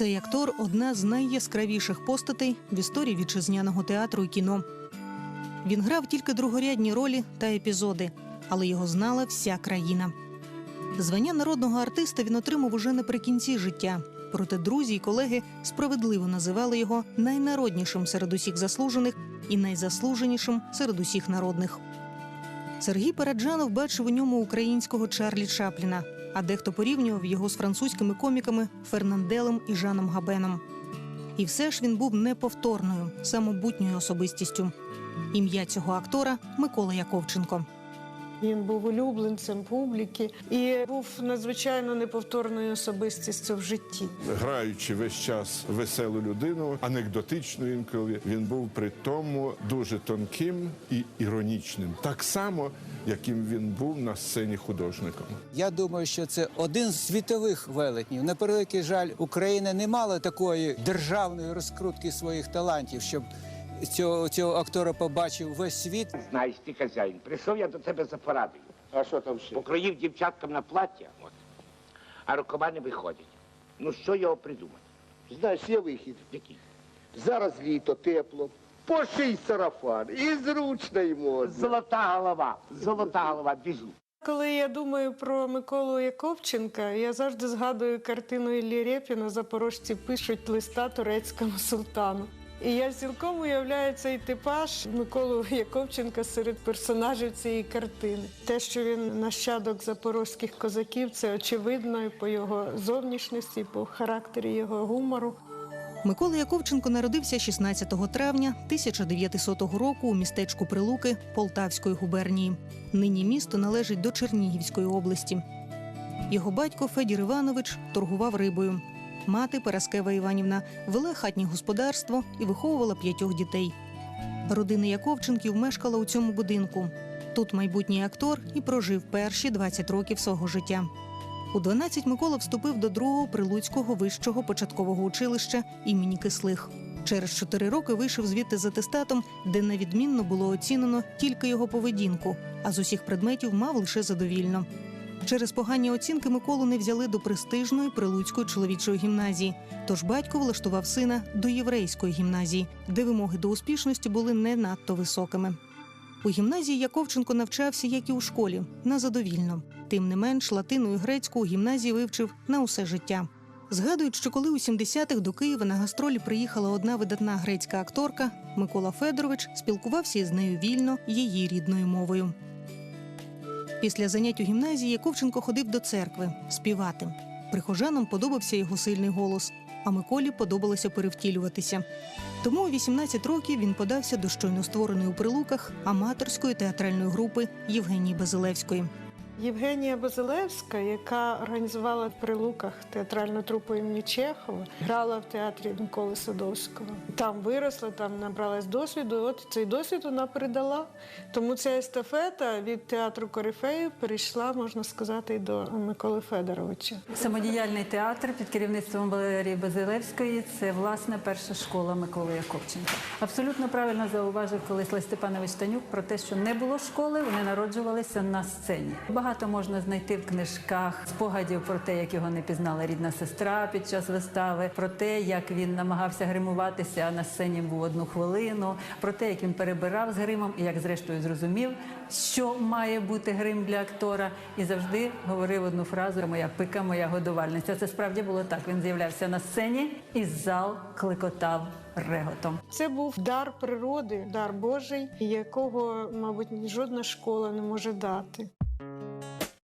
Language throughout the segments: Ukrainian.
Цей актор одна з найяскравіших постатей в історії вітчизняного театру і кіно. Він грав тільки другорядні ролі та епізоди, але його знала вся країна. Звання народного артиста він отримав уже наприкінці життя. Проте друзі й колеги справедливо називали його найнароднішим серед усіх заслужених і найзаслуженішим серед усіх народних. Сергій Параджанов бачив у ньому українського Чарлі Чапліна, а дехто порівнював його з французькими коміками Фернанделем і Жаном Габеном. І все ж він був неповторною, самобутньою особистістю. Ім'я цього актора Микола Яковченко. Він був улюбленцем публіки і був надзвичайно неповторною особистістю в житті. граючи весь час веселу людину, анекдотичну інколи, він був при тому дуже тонким і іронічним, так само, яким він був на сцені художником. Я думаю, що це один з світових велетнів. На превеликий жаль, Україна не мала такої державної розкрутки своїх талантів, щоб цього, цього актора побачив весь світ. Знаєш ти, хазяїн, прийшов я до тебе за порадою. А що там ще? Покроїв дівчаткам на плаття, от, а рукава не виходять. Ну що його придумати? Знаєш, є вихід. Який? Зараз літо, тепло. Поший сарафан і зручно й можна. Золота голова, золота голова, біжу. Коли я думаю про Миколу Яковченка, я завжди згадую картину Іллі Рєпіна «Запорожці пишуть листа турецькому султану. І я цілком уявляю цей типаж Миколу Яковченка серед персонажів цієї картини. Те, що він нащадок запорозьких козаків, це очевидно і по його зовнішності, і по характері його гумору. Микола Яковченко народився 16 травня 1900 року у містечку Прилуки Полтавської губернії. Нині місто належить до Чернігівської області. Його батько Федір Іванович торгував рибою. Мати Параскева Іванівна вела хатнє господарство і виховувала п'ятьох дітей. Родина Яковченків мешкала у цьому будинку. Тут майбутній актор і прожив перші 20 років свого життя. У 12 Микола вступив до другого прилуцького вищого початкового училища імені Кислих. Через 4 роки вийшов звідти з атестатом, де невідмінно було оцінено тільки його поведінку, а з усіх предметів мав лише задовільно. Через погані оцінки Миколу не взяли до престижної прилуцької чоловічої гімназії. Тож батько влаштував сина до єврейської гімназії, де вимоги до успішності були не надто високими. У гімназії Яковченко навчався, як і у школі, на задовільно. Тим не менш, латину і грецьку у гімназії вивчив на усе життя. Згадують, що коли у 70-х до Києва на гастролі приїхала одна видатна грецька акторка, Микола Федорович спілкувався із нею вільно її рідною мовою. Після занять у гімназії Яковченко ходив до церкви співати. Прихожанам подобався його сильний голос, а Миколі подобалося перевтілюватися. Тому у 18 років він подався до щойно створеної у прилуках аматорської театральної групи Євгенії Базилевської. Євгенія Базилевська, яка організувала в Прилуках театральну трупу імені Чехова, грала в театрі Миколи Садовського. Там виросла, там набралась досвіду. От цей досвід вона передала. Тому ця естафета від театру Корифеїв перейшла, можна сказати, до Миколи Федоровича. Самодіяльний театр під керівництвом Валерії Базилевської це власне перша школа Миколи Яковченка. Абсолютно правильно зауважив колись Лесь Степанович Танюк про те, що не було школи, вони народжувалися на сцені. Можна знайти в книжках спогадів про те, як його не пізнала рідна сестра під час вистави, про те, як він намагався гримуватися, на сцені був одну хвилину, про те, як він перебирав з гримом і як зрештою зрозумів, що має бути грим для актора, і завжди говорив одну фразу Моя пика, моя годувальниця. Це справді було так. Він з'являвся на сцені, і зал кликотав реготом. Це був дар природи, дар Божий, якого, мабуть, жодна школа не може дати.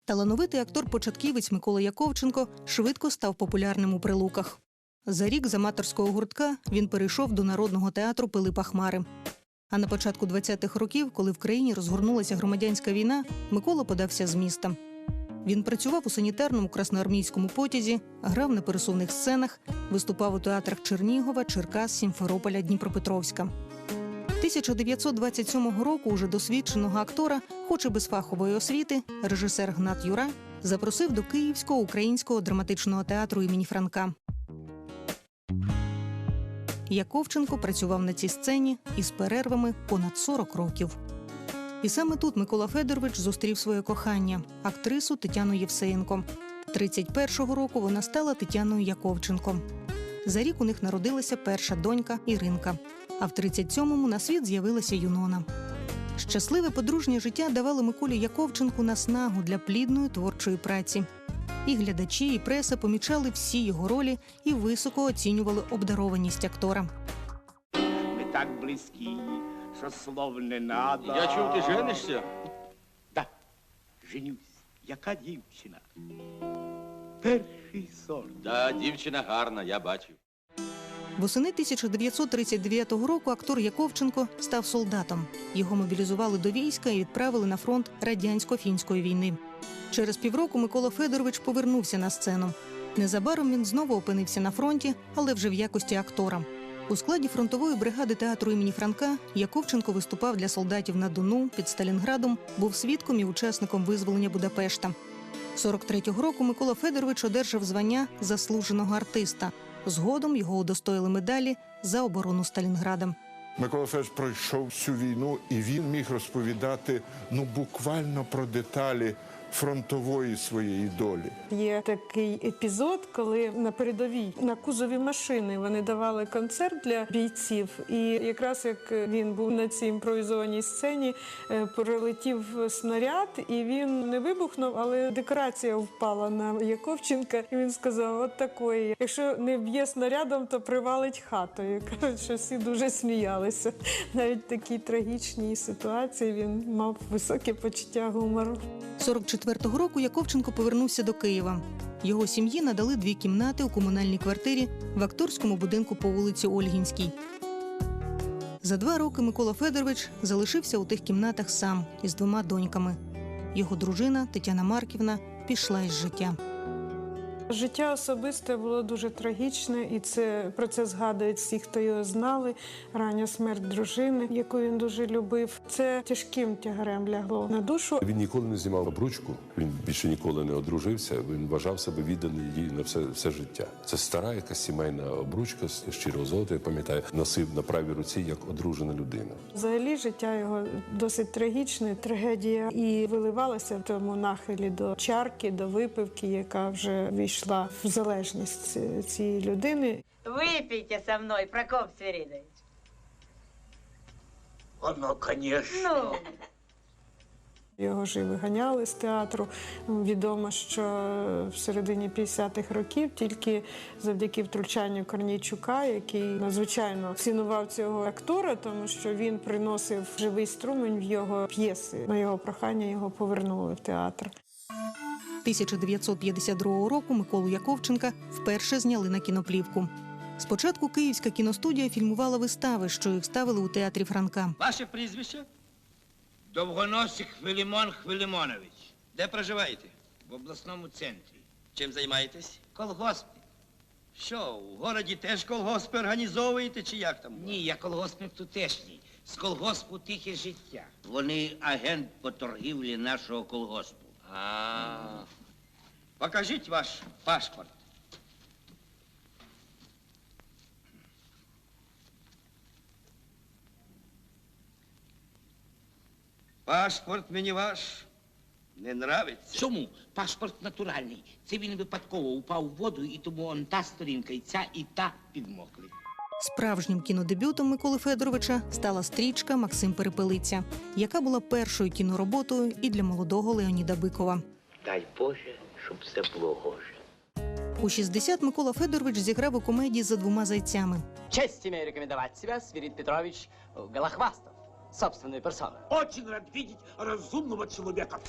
Талановитий актор-початківець Микола Яковченко швидко став популярним у прилуках. За рік з аматорського гуртка він перейшов до народного театру Пилипа Хмари. А на початку 20-х років, коли в країні розгорнулася громадянська війна, Микола подався з міста. Він працював у санітарному красноармійському потязі, грав на пересувних сценах, виступав у театрах Чернігова, Черкас, Сімферополя, Дніпропетровська. 1927 року уже досвідченого актора, хоч і без фахової освіти, режисер Гнат Юра запросив до Київського українського драматичного театру імені Франка. Яковченко працював на цій сцені із перервами понад 40 років. І саме тут Микола Федорович зустрів своє кохання актрису Тетяну Євсеєнко. 31-го року вона стала Тетяною Яковченко. За рік у них народилася перша донька Іринка. А в 37-му на світ з'явилася Юнона. Щасливе подружнє життя давало Миколі Яковченку наснагу для плідної творчої праці. І глядачі, і преса помічали всі його ролі і високо оцінювали обдарованість актора. Ми так близькі, що слов не надо. Я чув, ти женишся? Да, женюсь. Яка дівчина? Перший сорт. Да, дівчина гарна, я бачив. Восени 1939 року актор Яковченко став солдатом. Його мобілізували до війська і відправили на фронт радянсько-фінської війни. Через півроку Микола Федорович повернувся на сцену. Незабаром він знову опинився на фронті, але вже в якості актора. У складі фронтової бригади театру імені Франка Яковченко виступав для солдатів на Дону під Сталінградом, був свідком і учасником визволення Будапешта. 43-го року Микола Федорович одержав звання заслуженого артиста. Згодом його удостоїли медалі за оборону Сталінграда. Микола Федорович пройшов всю війну, і він міг розповідати ну буквально про деталі фронтової своєї долі. Є такий епізод, коли на передовій на кузові машини вони давали концерт для бійців. І якраз як він був на цій імпровізованій сцені, е, прилетів снаряд, і він не вибухнув, але декорація впала на Яковченка. І він сказав: от такої, якщо не вб'є снарядом, то привалить хатою. Кажуть, що всі дуже сміялися. Навіть в такій трагічній ситуації він мав високе почуття гумору. 44-го року Яковченко повернувся до Києва. Його сім'ї надали дві кімнати у комунальній квартирі в акторському будинку по вулиці Ольгінській. За два роки Микола Федорович залишився у тих кімнатах сам із двома доньками. Його дружина Тетяна Марківна пішла із життя. Життя особисте було дуже трагічне, і це про це згадують всі, хто його знали. Рання смерть дружини, яку він дуже любив. Це тяжким тягарем лягло на душу. Він ніколи не знімав обручку, він більше ніколи не одружився. Він вважав себе відданий їй на все, все життя. Це стара якась сімейна обручка з щирого золота. Я пам'ятаю, носив на правій руці як одружена людина. Взагалі життя його досить трагічне, трагедія і виливалася в тому нахилі до чарки, до випивки, яка вже війшла в залежність цієї людини. Выпейте со мной, Прокоп Свиридович. Воно, конечно. Ну, Його ж і виганяли з театру. Відомо, що в середині 50-х років тільки завдяки втручанню Корнійчука, який надзвичайно цінував цього актора, тому що він приносив живий струмень в його п'єси. На його прохання його повернули в театр. 1952 року Миколу Яковченка вперше зняли на кіноплівку. Спочатку Київська кіностудія фільмувала вистави, що їх ставили у театрі Франка. Ваше прізвище? Довгоносик Хвилімон Хвилімонович. Де проживаєте? В обласному центрі. Чим займаєтесь? Колгоспник. Що, в городі теж колгоспи організовуєте чи як там? Ні, я колгоспник тутешній. З колгоспу тихе життя. Вони агент по торгівлі нашого колгоспу. А. Покажіть ваш паспорт. Паспорт мені ваш не нравиться. Чому? Паспорт натуральний. Це він випадково упав в воду, і тому он та сторінка, і ця, і та підмокли. Справжнім кінодебютом Миколи Федоровича стала стрічка Максим Перепелиця, яка була першою кінороботою і для молодого Леоніда Бикова. Дай Боже, щоб все було гоже. У 60 Микола Федорович зіграв у комедії за двома зайцями. Честь имею рекомендовать себя, Свирид Петрович Голохвастов, собственной персоной. Очень рад видеть разумного человека.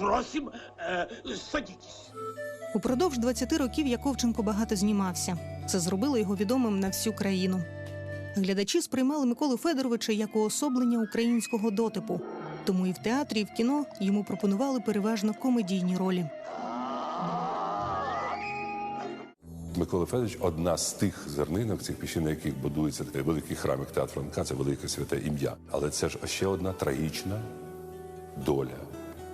Просим, э, садитесь. Упродовж 20 років Яковченко багато знімався. Це зробило його відомим на всю країну. Глядачі сприймали Миколу Федоровича як уособлення українського дотипу. Тому і в театрі, і в кіно йому пропонували переважно комедійні ролі. Микола Федорович одна з тих зернинок, цих піщин, на яких будується такий великий храм, як театр Франка, це велике святе ім'я. Але це ж ще одна трагічна доля,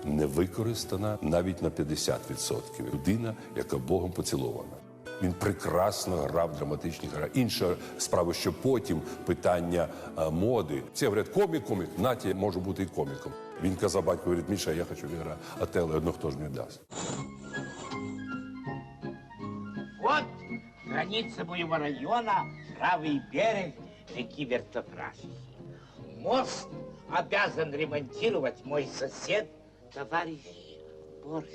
не використана навіть на 50%. Людина, яка Богом поцілована. Він прекрасно грав драматичні гра. Інша справа, що потім питання а, моди. Всі говорять, комік, комік, Наті може бути і коміком. Він казав батько, говорить, Міша, я хочу грати Отелло, одно хто ж мені дасть. Вот Граница моего района – правый берег реки Вертопраши. Мост обязан ремонтировать мой сосед, товарищ Борщ.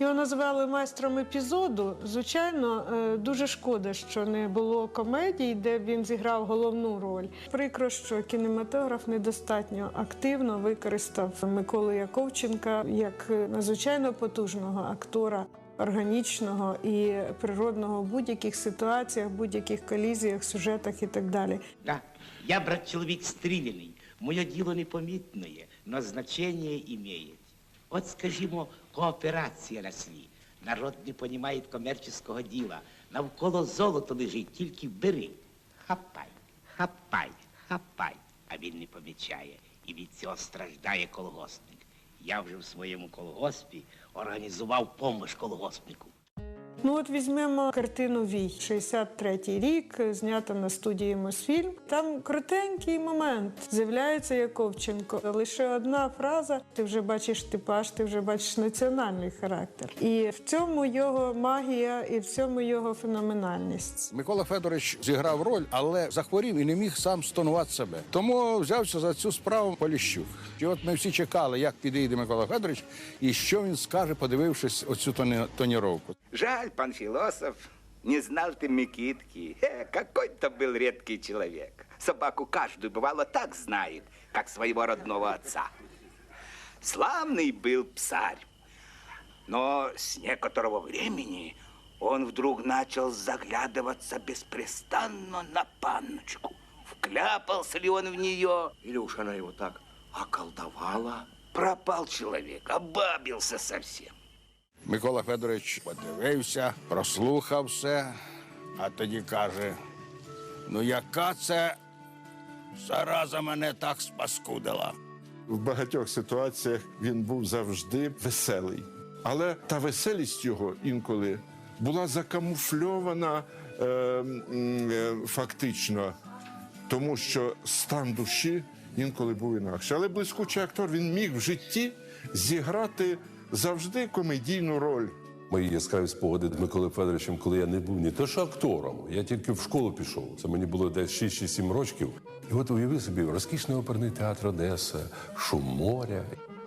Його називали майстром епізоду. Звичайно, е, дуже шкода, що не було комедій, де б він зіграв головну роль. Прикро, що кінематограф недостатньо активно використав Миколу Яковченка як е, надзвичайно потужного актора. Органічного і природного в будь-яких ситуаціях, будь-яких колізіях, сюжетах і так далі. Да, я, брат, человек стрелянный. Мое дело непомітное, но значение имеет. От, скажімо, кооперація на селі. Народ не понімає комерційського діла. Навколо золото лежить, тільки бери. Хапай, хапай, хапай. А він не помічає. І від цього страждає колгоспник. Я вже в своєму колгоспі організував помощ колгоспнику. Ну от візьмемо картину Вій, 63-й рік, знята на студії Мосфільм. Там крутенький момент. З'являється Яковченко. Лише одна фраза: ти вже бачиш типаж, ти вже бачиш національний характер. І в цьому його магія, і в цьому його феноменальність. Микола Федорович зіграв роль, але захворів і не міг сам стонувати себе. Тому взявся за цю справу Поліщук. І от ми всі чекали, як підійде Микола Федорович, і що він скаже, подивившись оцю тоні- тоніровку. Жаль, пан философ, не знал ты Микитки. Э, какой-то был редкий человек. Собаку каждую, бывало, так знает, как своего родного отца. Славный был псарь. Но с некоторого времени он вдруг начал заглядываться беспрестанно на панночку. Вкляпался ли он в нее? Или уж она его так околдовала? Пропал человек, обабился совсем. Микола Федорович подивився, прослухав все, а тоді каже: ну яка це зараза мене так спаскудила? В багатьох ситуаціях він був завжди веселий. Але та веселість його інколи була закамуфльована е, е, фактично, тому що стан душі інколи був інакше. Але блискучий актор він міг в житті зіграти завжди комедійну роль. Мої яскраві спогади з Миколою Федоровичем, коли я не був ні то що актором, я тільки в школу пішов. Це мені було десь 6 чи 7 років. І от уяви собі, розкішний оперний театр Одеса, шум моря.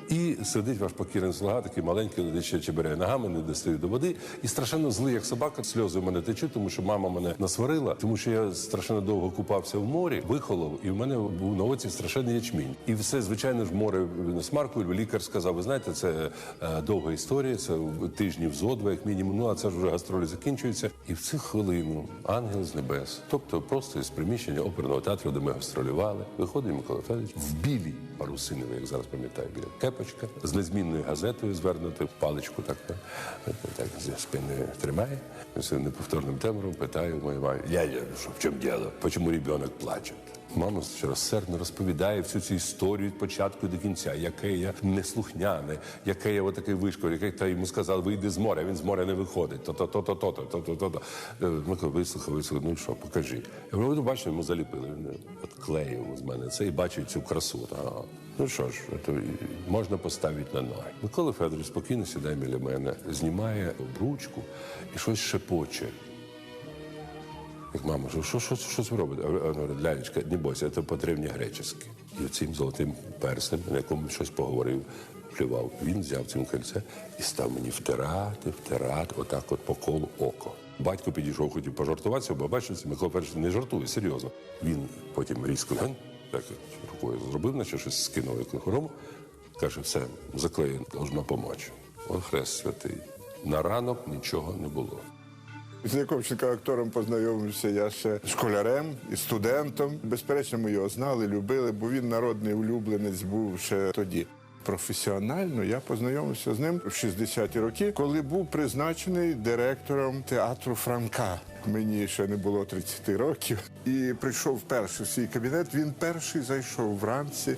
І сидить ваш покірний слуга, такий маленький, ще чебиряє ногами, не достає до води. І страшенно злий, як собака, сльози в мене течуть, тому що мама мене насварила, тому що я страшенно довго купався в морі, вихолов, і в мене був на оці страшенний ячмінь. І все, звичайно ж, море смаркою. Лікар сказав: ви знаєте, це е, довга історія, це тижнів зо два, як мінімум. Ну а це ж вже гастролі закінчуються. І в цю хвилину ангел з небес, тобто просто із приміщення оперного театру, де ми гастролювали, виходить Микола Федорович в білій парусиновій, як зараз пам'ятаю, біля кепочка з незмінною газетою звернути паличку, так, так, зі спиною тримає. З неповторним тембром питаю мою маму, я що в чому діло? Чому ребенок плаче? Мама розсердно розповідає всю цю історію від початку до кінця, яке я неслухняне, яке я отакий вишкор, яке та йому сказав, вийди з моря, він з моря не виходить. То-то, то-то, то-то, то-то, то-то. Е, вислухав, вислухав, ну що, покажи. Я говорю, бачу, йому заліпили. Він відклеїв з мене це і бачить цю красу. Ага. Ну що ж, то можна поставити на ноги. Микола Федорович спокійно сідає біля мене, знімає обручку і щось шепоче. Як мама, що, що, що? А вона говорить, Лянечка, не бойся, це по-древньогречески. І цим золотим перснем, на якому щось поговорив, плював, він взяв цим кольце і став мені втирати, втирати, отак от по колу око. Батько підійшов, хотів пожартуватися, бо бачив, Микола Федорович не жартує, серйозно. Він потім різко так рукою зробив, наче щось скинув як хворому. Каже, все, заклеєно, должна помочь. От хрест святий. На ранок нічого не було. З Яковченка актором познайомився я ще школярем і студентом. Безперечно, ми його знали, любили, бо він народний улюбленець був ще тоді. Професіонально я познайомився з ним в 60-ті роки, коли був призначений директором театру Франка. Мені ще не було 30 років. І прийшов вперше в свій кабінет. Він перший зайшов вранці.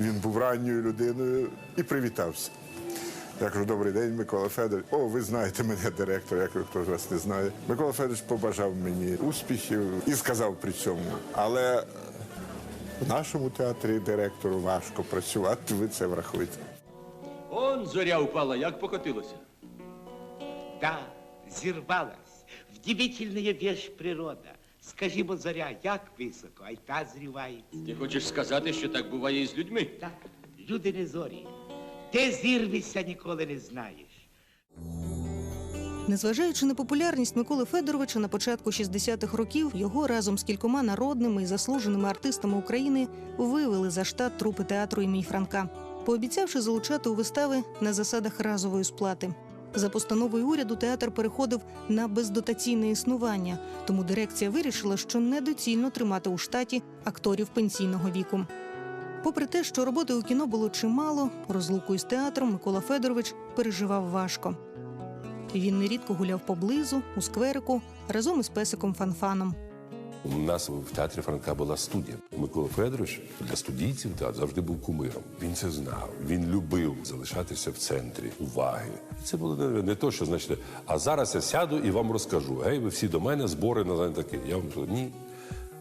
Він був ранньою людиною і привітався. Я кажу, добрий день, Микола Федорович. О, ви знаєте мене, директор, як хто ж вас не знає. Микола Федорович побажав мені успіхів і сказав при цьому. Але в нашому театрі директору важко працювати, ви це врахуєте. Он зоря упала, як покотилося. Да, зірвалась. В Здивительная вещь природа. Скажімо, зоря, як високо, а й та зрівається. Ти хочеш сказати, що так буває і з людьми? Так, люди не зорі. Ти зірвешся, ніколи не знаєш. Незважаючи на популярність Миколи Федоровича на початку 60-х років, його разом з кількома народними і заслуженими артистами України вивели за штат трупи театру імені Франка, пообіцявши залучати у вистави на засадах разової сплати. За постановою уряду театр переходив на бездотаційне існування, тому дирекція вирішила, що недоцільно тримати у штаті акторів пенсійного віку. Попри те, що роботи у кіно було чимало, розлуку із театром Микола Федорович переживав важко. Він нерідко гуляв поблизу, у скверику, разом із песиком Фанфаном. У нас в театрі Франка була студія. Микола Федорович для студійців театр завжди був кумиром. Він це знав. Він любив залишатися в центрі уваги. Це було не, то, що значить, а зараз я сяду і вам розкажу. Гей, ви всі до мене, збори на таке. Я вам кажу, ні.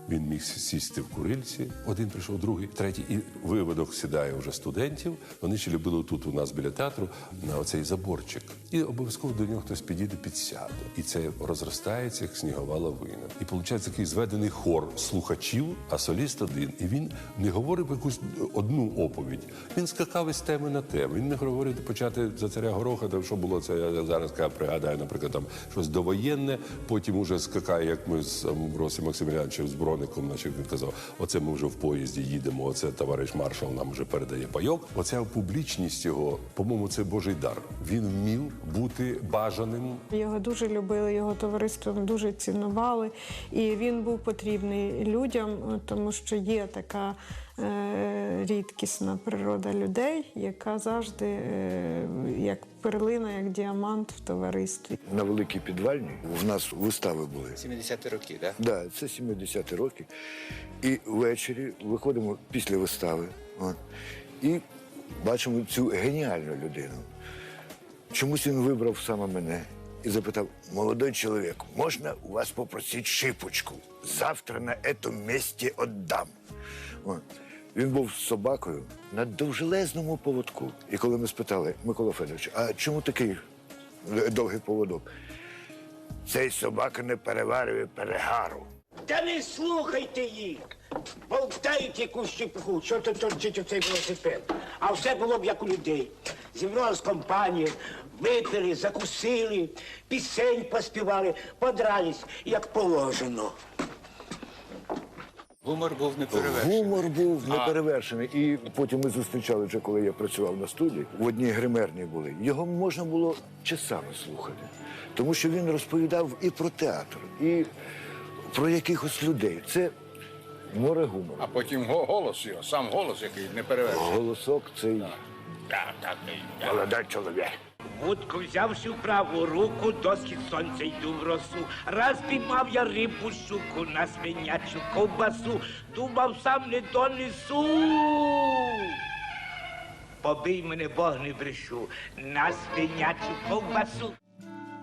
Він міг сісти в курильці, один прийшов, другий, третій, і виводок сідає вже студентів. Вони ще любили тут у нас біля театру на оцей заборчик. І обов'язково до нього хтось підійде, підсяде. І це розростається, як снігова лавина. І виходить такий зведений хор слухачів, а соліст один. І він не говорив якусь одну оповідь. Він скакав із теми на тему. Він не говорив почати за царя гороха, там що було це. Я зараз кажу, пригадаю, наприклад, там щось довоєнне. Потім уже скакає, як ми з Росі Максимілянчем з броником, наче він казав, оце ми вже в поїзді їдемо. Оце товариш маршал нам вже передає пайок. Оця публічність його, по-моєму, це Божий дар. Він вмів бути бажаним. Його дуже любили, його товариство дуже цінували, і він був потрібний людям, тому що є така рідкісна природа людей, яка завжди е, як перлина, як діамант в товаристві. На великій підвальні в нас вистави були. 70-ті роки, так? Да, це 70-ті роки. І ввечері виходимо після вистави от, і бачимо цю геніальну людину. Чомусь він вибрав саме мене і запитав: молодой чоловік, можна у вас попросити шипочку? Завтра на цьому місці віддам. От. Він був з собакою на довжелезному поводку. І коли ми спитали, Микола Федорович, а чому такий довгий поводок? Цей собака не переварює перегару. Та не слухайте їх. Болтають якусь чепуху, що то торчить оцей велосипед. А все було б як у людей. Зібралась компанія, випили, закусили, пісень поспівали, подрались, як положено. Гумор був неперевершений. Гумор був неперевершений. І потім ми зустрічали вже, коли я працював на студії. В одній гримерні були. Його можна було часами слухати, тому що він розповідав і про театр, і про якихось людей. Це море гумору. А потім голос його, сам голос, який не перевершений. Голосок цей молодий чоловік. Вудку взявши в праву руку, до сонця йду в росу. Раз піймав я рибу щуку на свинячу ковбасу, думав сам не донесу. Побий мене Бог не брешу на свинячу ковбасу.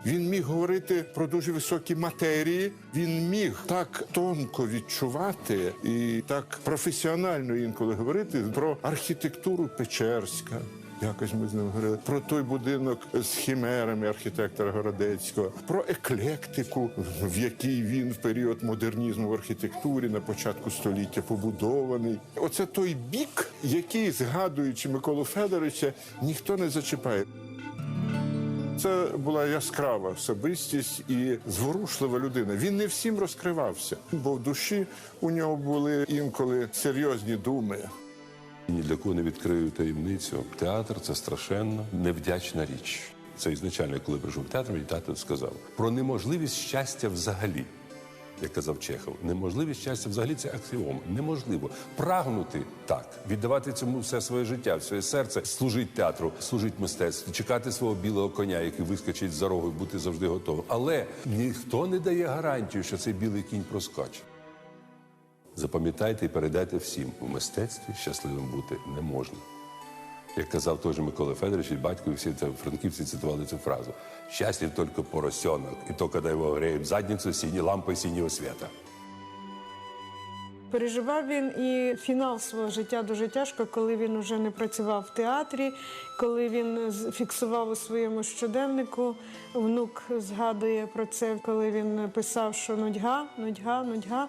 Він міг говорити про дуже високі матерії. Він міг так тонко відчувати і так професіонально інколи говорити про архітектуру Печерська. Якось ми з ним говорили про той будинок з хімерами архітектора Городецького, про еклектику, в якій він в період модернізму в архітектурі на початку століття побудований. Оце той бік, який, згадуючи Миколу Федоровича, ніхто не зачіпає. Це була яскрава особистість і зворушлива людина. Він не всім розкривався, бо в душі у нього були інколи серйозні думи. Ні для кого не відкрию таємницю. Театр це страшенно невдячна річ. Це ізначально, коли прийшов театр, мені тато сказав про неможливість щастя взагалі. Як казав Чехов, неможливість щастя взагалі це аксіом. Неможливо прагнути так, віддавати цьому все своє життя, своє серце, служити театру, служити мистецтву, чекати свого білого коня, який вискочить за рогу, бути завжди готовим. Але ніхто не дає гарантію, що цей білий кінь проскочить. Запам'ятайте і передайте всім, у мистецтві щасливим бути не можна. Як казав той же Микола Федорович, і батько, і всі це франківці цитували цю фразу. Счастлив тільки поросенок, і то, коли його греють в задницю сині лампи синього света. Переживав він і фінал свого життя дуже тяжко, коли він вже не працював в театрі, коли він фіксував у своєму щоденнику. Внук згадує про це, коли він писав, що нудьга, нудьга, нудьга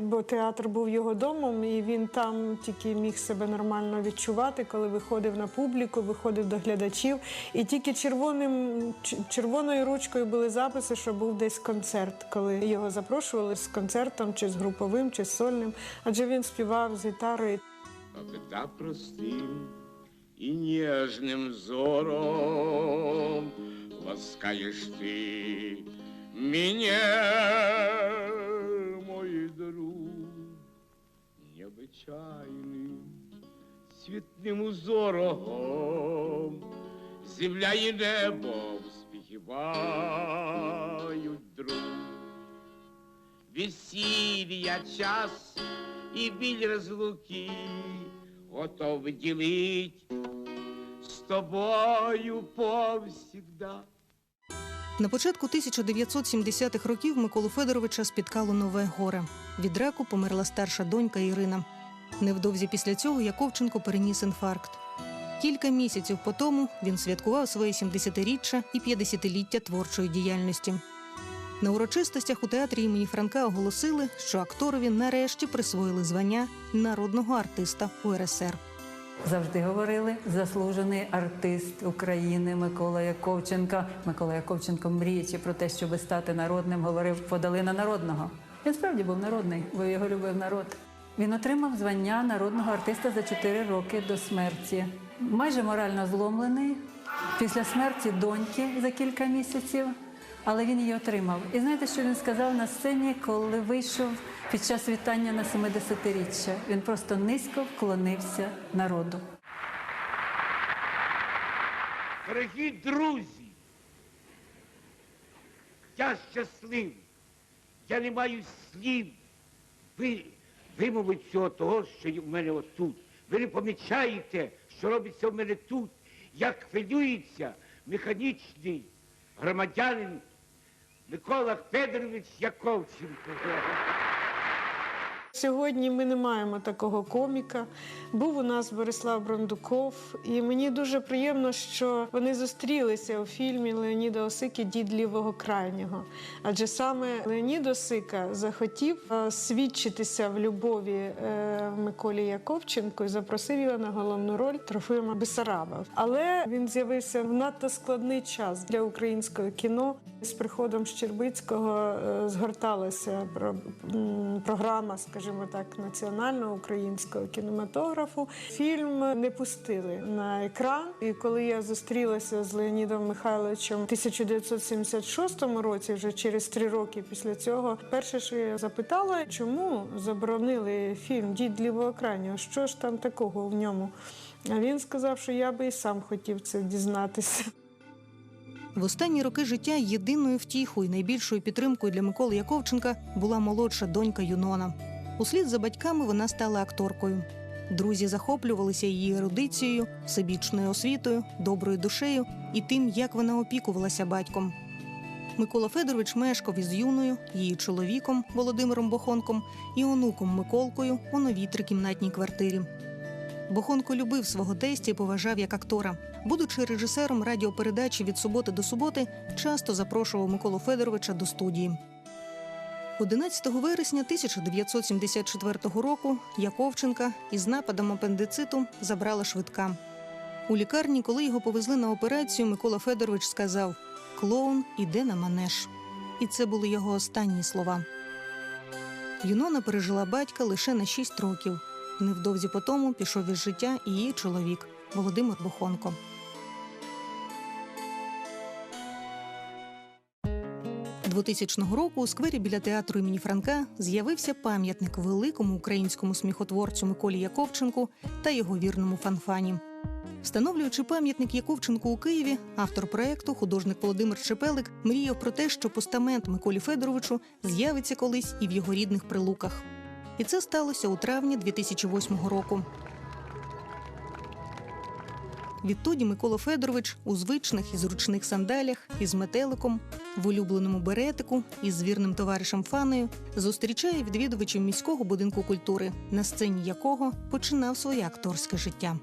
Бо театр був його домом, і він там тільки міг себе нормально відчувати, коли виходив на публіку, виходив до глядачів. І тільки червоним, ч- червоною ручкою були записи, що був десь концерт, коли його запрошували з концертом, чи з груповим, чи з сольним. Адже він співав з гітарою. Когда простым и нежным взором ласкаешь ты меня, мой друг, необычайным цветным узором земля и небо вспихивают друг. Веселья час и біль разлуки готов ділить з тобою повсігда. На початку 1970-х років Миколу Федоровича спіткало нове горе. Від раку померла старша донька Ірина. Невдовзі після цього Яковченко переніс інфаркт. Кілька місяців по тому він святкував своє 70-річчя і 50-ліття творчої діяльності. На урочистостях у театрі імені Франка оголосили, що акторові нарешті присвоїли звання народного артиста УРСР. Завжди говорили заслужений артист України Микола Яковченка. Микола Яковченко, мріючи про те, щоб стати народним, говорив подали на народного. Він справді був народний, бо його любив народ. Він отримав звання народного артиста за 4 роки до смерті. Майже морально зломлений після смерті доньки за кілька місяців, але він її отримав. І знаєте, що він сказав на сцені, коли вийшов під час вітання на 70-річчя? Він просто низько вклонився народу. Дорогі друзі, я щасливий. Я не маю слів. Ви вимовити всього того, що в мене отут. Ви не помічаєте, що робиться в мене тут, як хвилюється механічний громадянин Микола Федорович Яковченко. Сьогодні ми не маємо такого коміка. Був у нас Борислав Брондуков, і мені дуже приємно, що вони зустрілися у фільмі Леоніда Осики Дід лівого крайнього. Адже саме Леонід Осика захотів е, свідчитися в любові е, Миколі Яковченку і запросив його на головну роль Трофима Бесараба. Але він з'явився в надто складний час для українського кіно. З приходом Щербицького е, згорталася програма, скажімо так, національного українського кінематографу. Фільм не пустили на екран. І коли я зустрілася з Леонідом Михайловичем в 1976 році, вже через три роки після цього, перше, що я запитала, чому заборонили фільм Дід лівого крайнього? Що ж там такого в ньому? А він сказав, що я би і сам хотів це дізнатися. В останні роки життя єдиною втіхою, найбільшою підтримкою для Миколи Яковченка була молодша донька Юнона. Услід за батьками вона стала акторкою. Друзі захоплювалися її ерудицією, всебічною освітою, доброю душею і тим, як вона опікувалася батьком. Микола Федорович мешкав із юною, її чоловіком Володимиром Бохонком і онуком Миколкою у новій трикімнатній квартирі. Бохонко любив свого тестя і поважав як актора. Будучи режисером радіопередачі від суботи до суботи, часто запрошував Миколу Федоровича до студії. 11 вересня 1974 року Яковченка із нападом апендициту забрала швидка. У лікарні, коли його повезли на операцію, Микола Федорович сказав: Клоун іде на манеж. І це були його останні слова. Юнона пережила батька лише на 6 років. Невдовзі по тому пішов із життя і її чоловік Володимир Бухонко. – 2000 року у сквері біля театру імені Франка з'явився пам'ятник великому українському сміхотворцю Миколі Яковченку та його вірному фанфані. Встановлюючи пам'ятник Яковченку у Києві, автор проекту, художник Володимир Чепелик, мріяв про те, що постамент Миколі Федоровичу з'явиться колись і в його рідних прилуках. І це сталося у травні 2008 року. Відтоді Микола Федорович у звичних і зручних сандалях із метеликом, в улюбленому беретику із звірним товаришем Фанею зустрічає відвідувачів міського будинку культури, на сцені якого починав своє акторське життя.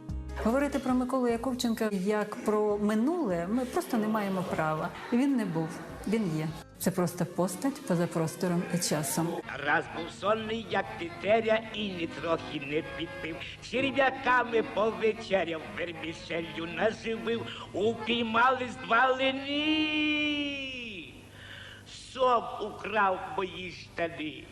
Говорити про Миколу Яковченка як про минуле ми просто не маємо права. Він не був, він є. Це просто постать поза простором і часом. Раз був сонний, як тетеря, і ні трохи не підпив. Черв'яками повечеряв, вермішелью наживив, упіймали з два лені. Сом украв мої штани.